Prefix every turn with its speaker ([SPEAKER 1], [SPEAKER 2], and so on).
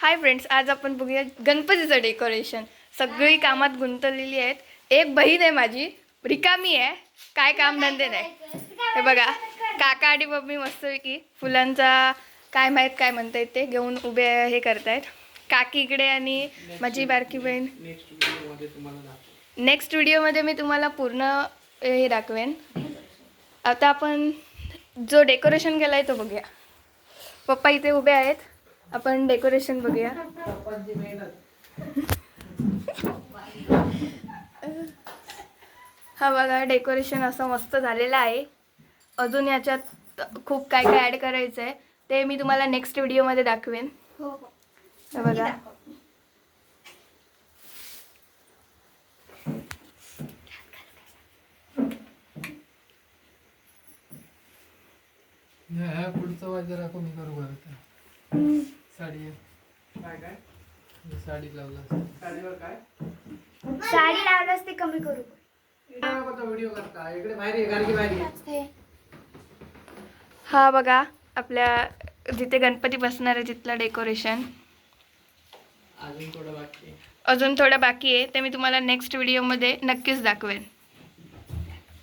[SPEAKER 1] Hi friends आज आपण बघूया गणपतीचं डेकोरेशन. सगळी कामात गुंतलेली आहेत. एक बहीण आहे माझी रिकामी आहे. काय काम धंदे नाही. हे बघा काका आणि मम्मी मस्तपैकी फुलांचा काय माहीत काय म्हणता ते घेऊन उभे हे करतायत. काकी इकडे आणि माझी बारकी बहीण.
[SPEAKER 2] नेक्स्ट
[SPEAKER 1] नेक्स्ट व्हिडिओमध्ये मी तुम्हाला पूर्ण हे दाखवेन. आता आपण जो डेकोरेशन केला आहे तो बघूया. पप्पा इथे उभे आहेत. आपण डेकोरेशन बघूया. हा बघा डेकोरेशन असं मस्त झालेलं आहे. अजून याच्यात खूप काय काय ॲड करायचं आहे ते मी तुम्हाला नेक्स्ट व्हिडिओमध्ये दाखवेन. हे बघा.
[SPEAKER 3] ह्या पुढचा वाज जरा कमी करू आता. साडी आहे.
[SPEAKER 2] काय काय?
[SPEAKER 3] ही साडी लावला असता.
[SPEAKER 2] साडीवर काय?
[SPEAKER 4] साडी लावल्यास ते कमी करू.
[SPEAKER 2] व्हिडिओ करता. इकडे बाहेर ये गाडगी बाहेर ये.
[SPEAKER 1] हा बघा आपल्या जिथे गणपती बसणार आहे तिथलं डेकोरेशन
[SPEAKER 2] अजून थोडं बाकी आहे.
[SPEAKER 1] अजून थोडं बाकी आहे ते मी तुम्हाला नेक्स्ट व्हिडिओमध्ये नक्कीच दाखवेन.